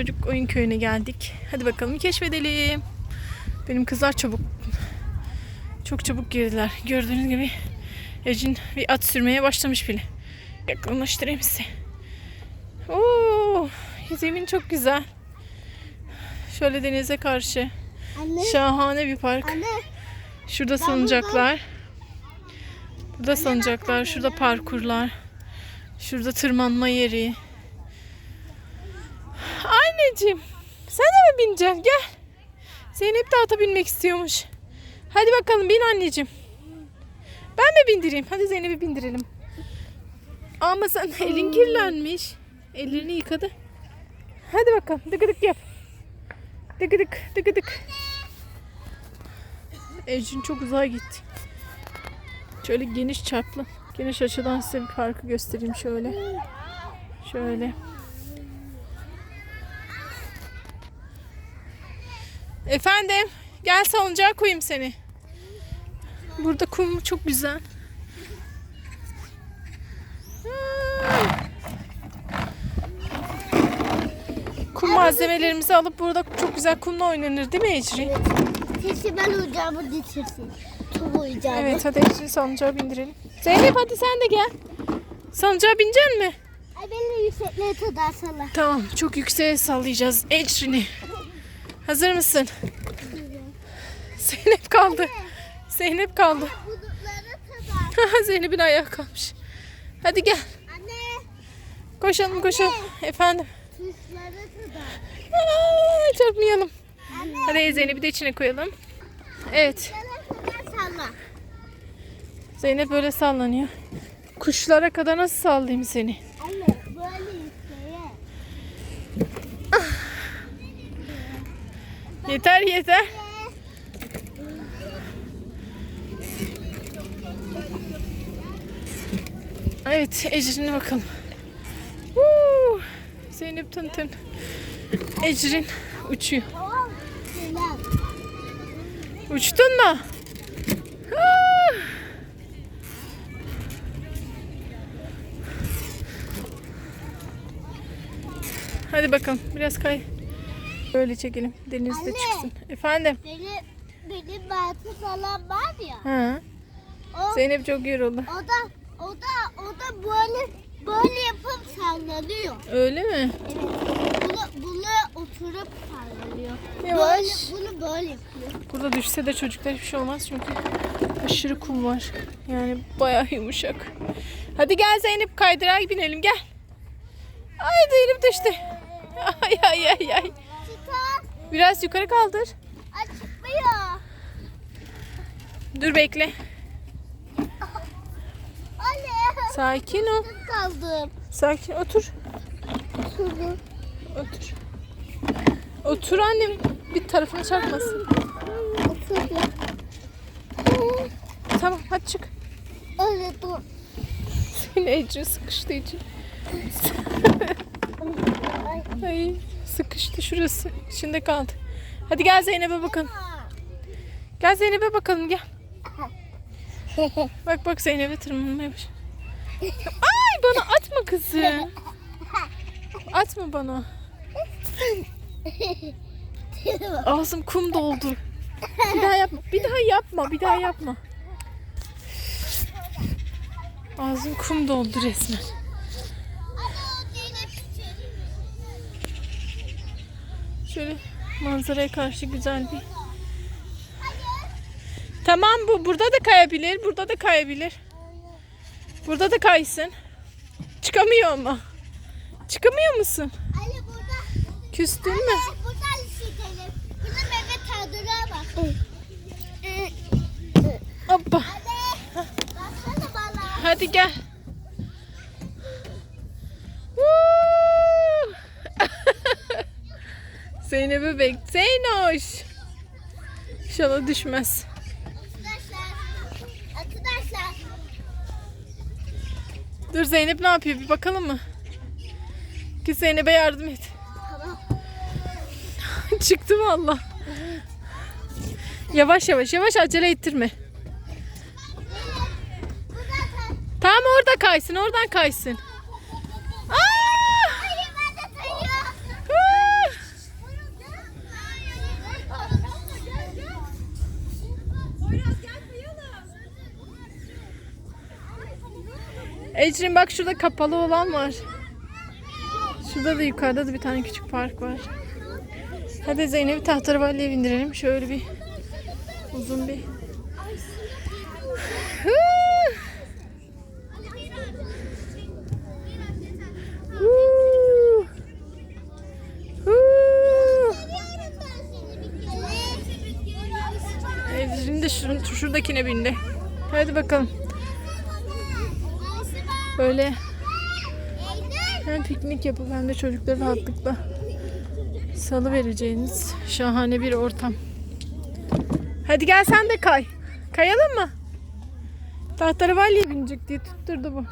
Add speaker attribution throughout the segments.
Speaker 1: Çocuk oyun köyüne geldik. Hadi bakalım keşfedelim. Benim kızlar çabuk. Çok çabuk girdiler. Gördüğünüz gibi Ecin bir at sürmeye başlamış bile. Yakınlaştırayım size. Oo, zemin çok güzel. Şöyle denize karşı.
Speaker 2: Anne,
Speaker 1: Şahane bir park.
Speaker 2: anne,
Speaker 1: Şurada salıncaklar. Burada salıncaklar. Şurada parkurlar. Şurada tırmanma yeri. Anneciğim sen de mi bineceksin? Gel. Zeynep de ata binmek istiyormuş. Hadi bakalım bin anneciğim. Ben mi bindireyim? Hadi Zeynep'i bindirelim. Ama sen elin kirlenmiş. Ellerini yıkadı. Hadi bakalım dıgıdık yap. Dıgıdık dıgıdık. Ecin çok uzağa gitti. Şöyle geniş çaplı. Geniş açıdan size bir parkı göstereyim şöyle. Şöyle. Efendim, gel salıncağa koyayım seni. Burada kum çok güzel. Kum malzemelerimizi alıp burada çok güzel kumla oynanır değil mi Ecrin?
Speaker 2: Sesi ben uyacağımı getirsin. Uyacağımı.
Speaker 1: Evet hadi Ecrin salıncağa bindirelim. Zeynep hadi sen de gel. Salıncağa binecek mi?
Speaker 2: Ay beni yüksekliğe tutarsana.
Speaker 1: Tamam çok yükseğe sallayacağız Ecrin'i. Hazır mısın? Zeynep kaldı. Zeynep kaldı. Zeynep'in ayağı kalmış. Hadi gel.
Speaker 2: Anne,
Speaker 1: Koşalım koşalım. Efendim. Aa, çarpmayalım.
Speaker 2: Anne,
Speaker 1: Hadi Zeynep'i de içine koyalım. Evet. Zeynep böyle sallanıyor. Kuşlara kadar nasıl sallayayım seni?
Speaker 2: Anne, böyle yükseğe.
Speaker 1: Yeter yeter. Evet Ecrin'e bakalım. Huu, Zeynep tın tın. Ecrin uçuyor. Uçtun mu? Hadi bakalım biraz kay. Böyle çekelim. Denizde
Speaker 2: Anne.
Speaker 1: çıksın. Efendim.
Speaker 2: Benim, benim batı falan var ya.
Speaker 1: Ha.
Speaker 2: O,
Speaker 1: Zeynep çok yoruldu.
Speaker 2: o da, o da, o da böyle, böyle yapıp sallanıyor.
Speaker 1: Öyle mi?
Speaker 2: Evet. Bunu, bunu oturup sallanıyor.
Speaker 1: Yavaş.
Speaker 2: Böyle, bunu böyle yapıyor.
Speaker 1: Burada düşse de çocuklar hiçbir şey olmaz çünkü aşırı kum var. Yani bayağı yumuşak. Hadi gel Zeynep kaydırağa binelim gel. Ay Zeynep düştü. Ay ay ay ay. Biraz yukarı kaldır.
Speaker 2: Açmıyor.
Speaker 1: Dur bekle.
Speaker 2: Anne.
Speaker 1: Sakin ol.
Speaker 2: kaldım.
Speaker 1: Sakin otur.
Speaker 2: Şurada.
Speaker 1: Otur. Otur annem. Bir tarafına çarpmasın.
Speaker 2: Oturdum.
Speaker 1: Tamam hadi çık.
Speaker 2: Öyle dur.
Speaker 1: Seni Ece sıkıştı için.
Speaker 2: Ay.
Speaker 1: Sıkıştı şurası. İçinde kaldı. Hadi gel Zeynep'e bakalım. Gel Zeynep'e bakalım gel. Bak bak Zeynep'e tırmanmaya baş. Ay bana atma kızım. Atma bana. Ağzım kum doldu. Bir daha yapma. Bir daha yapma. Bir daha yapma. Ağzım kum doldu resmen. Şöyle manzaraya karşı güzel bir. Tamam bu burada da kayabilir. Burada da kayabilir. Burada da kaysın. Çıkamıyor ama. Çıkamıyor musun?
Speaker 2: Burada.
Speaker 1: Küstün mü?
Speaker 2: Anne buradan şekerim. Burada meyve tadına bak.
Speaker 1: Hoppa.
Speaker 2: Anne. Baksana bana.
Speaker 1: Hadi gel. Woo! Zeynep'e bek. Zeynoş. İnşallah düşmez.
Speaker 2: Arkadaşlar. Arkadaşlar.
Speaker 1: Dur Zeynep ne yapıyor bir bakalım mı? Git Zeynep'e yardım et.
Speaker 2: Tamam.
Speaker 1: Çıktı valla. Yavaş yavaş yavaş acele ettirme. Tamam orada kaysın oradan kaysın. Aa!
Speaker 2: Hayır ben de sayıyorum.
Speaker 1: Ah! Ecrin bak şurada kapalı olan var. Şurada da yukarıda da bir tane küçük park var. Hadi Zeynep'i tahterevalliye bindirelim. Şöyle bir uzun bir. Ecrin de şur- şuradakine bindi. Hadi bakalım. Böyle hem piknik yapıp hem de çocukları rahatlıkla salı vereceğiniz şahane bir ortam. Hadi gel sen de kay. Kayalım mı? Tahterevalliye binecek diye tutturdu bu.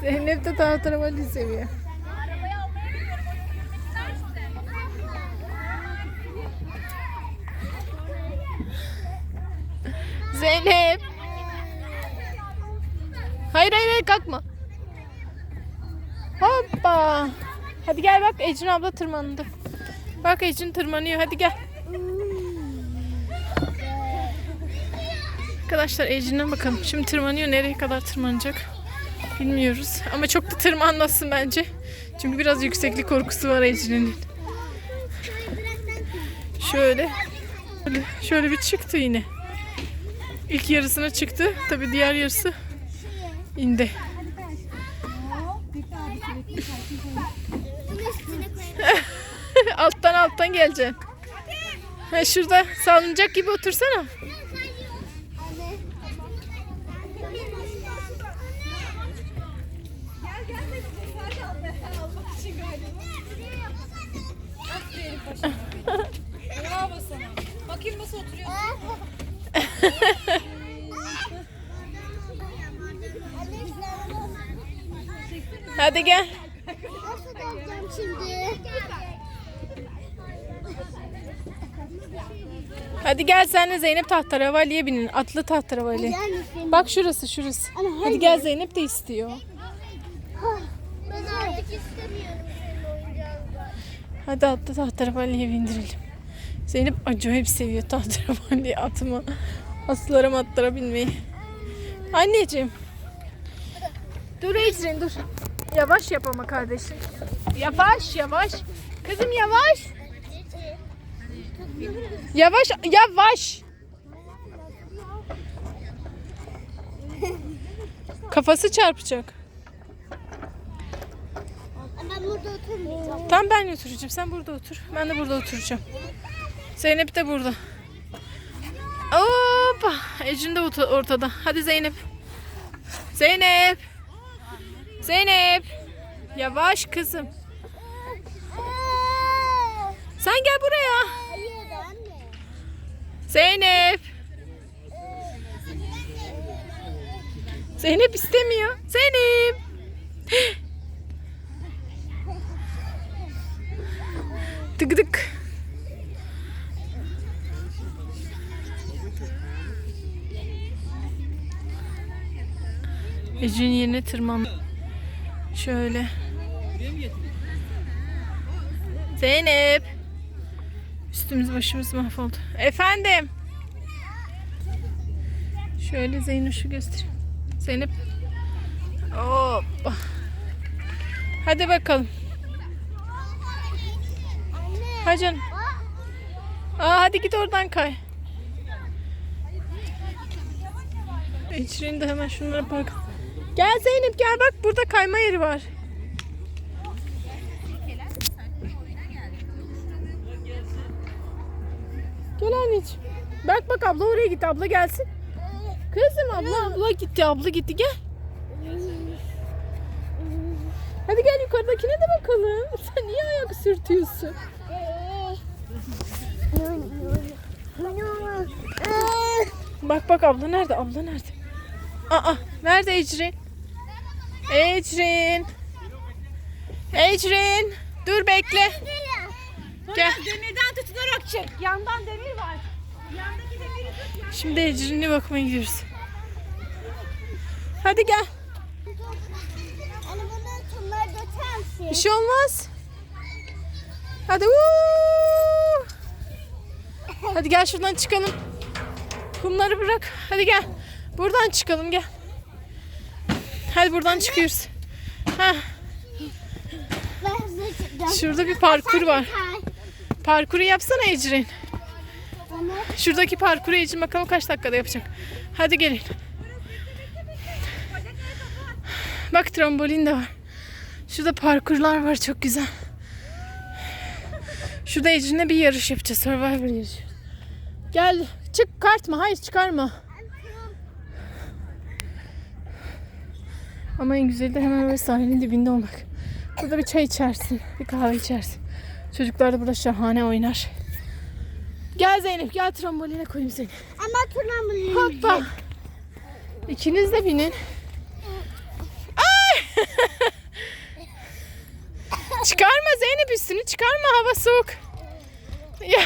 Speaker 1: Zeynep de tahterevalli seviyor. Zeynep. Hayır hayır hayır kalkma. Hoppa. Hadi gel bak Ecrin abla tırmandı. Bak Ecrin tırmanıyor hadi gel. Arkadaşlar Ecrin'e bakalım. Şimdi tırmanıyor. Nereye kadar tırmanacak? Bilmiyoruz. Ama çok da tırmanmasın bence. Çünkü biraz yükseklik korkusu var Ecrin'in. Şöyle. Şöyle, şöyle bir çıktı yine. İlk yarısına çıktı. Tabi diğer yarısı indi. alttan alttan geleceksin. Ha, şurada salıncak gibi otursana.
Speaker 3: Bravo sana. Bakayım nasıl oturuyorsun.
Speaker 1: Hadi gel.
Speaker 2: Nasıl dalacağım şimdi?
Speaker 1: Hadi gel senle Zeynep tahterevalliye binin. Atlı.
Speaker 2: Neredesin?
Speaker 1: Bak şurası şurası. Hadi gel Zeynep de istiyor.
Speaker 2: Ben artık istemiyorum senin.
Speaker 1: Hadi atlı tahterevalliye bindirelim. Zeynep acayip seviyor tahterevalliye atımı. Aslara matlara binmeyi. Anneciğim. Dur Ecrin dur. Yavaş yap ama kardeşim. Yavaş yavaş. Kızım yavaş. Yavaş yavaş. Kafası çarpacak.
Speaker 2: Ben burada oturmayacağım.
Speaker 1: Tam ben oturacağım. Sen burada otur. Ben de burada oturacağım. Zeynep de burada. Hoppa. Ecrin de ortada. Hadi Zeynep. Zeynep. Zeynep. Yavaş kızım. Sen gel buraya. Zeynep. Zeynep istemiyor. Zeynep. Tık tık. Ecrin yerine tırman. Şöyle. Zeynep. Üstümüz başımız mahvoldu. Efendim. Şöyle Zeynoş'u göstereyim. Zeynep. Hoppa. Hadi bakalım. Canım. Aa, hadi git oradan kay. İçerinde hemen şunlara bak. Gel Zeynep gel bak burada kayma yeri var. Gel anneciğim. Bak bak abla oraya gitti. Abla gelsin. Kızım abla abla gitti. Abla gitti gel. Hadi gel yukarıdakine de bakalım. Sen niye ayak sürtüyorsun? Bak bak abla nerede? Abla nerede? Aa nerede Ecrin? Ecrin. Ecrin. Dur bekle. Gel.
Speaker 3: Demirden tutunarak çek. Yandan demir var. Yandaki demiri tut.
Speaker 1: Şimdi Ecrin'e bakmaya gidiyoruz. Hadi gel. Bir şey olmaz. Hadi. Woo! Hadi gel şuradan çıkalım. Kumları bırak. Hadi gel. Buradan çıkalım gel. Hadi buradan çıkıyoruz. Heh, şurada bir parkur var. Parkuru yapsana Ecrin. Şuradaki parkuru Ecrin bakalım kaç dakikada yapacak. Hadi gelin. Bak trambolin de var. Şurada parkurlar var çok güzel. Şurada Ecrin'le bir yarış yapacağız. Survivor yarışı. Gel çık kartma. Hayır çıkarma. Ama en güzeli de hemen böyle sahilin dibinde olmak. Burada bir çay içersin. Bir kahve içersin. Çocuklar da burada şahane oynar. Gel Zeynep gel tramboline koyayım seni.
Speaker 2: ama turnamın
Speaker 1: Hoppa. İkiniz de binin. Ay! çıkarma Zeynep üstünü çıkarma hava soğuk. Ya.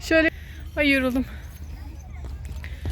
Speaker 1: Şöyle Ay yoruldum.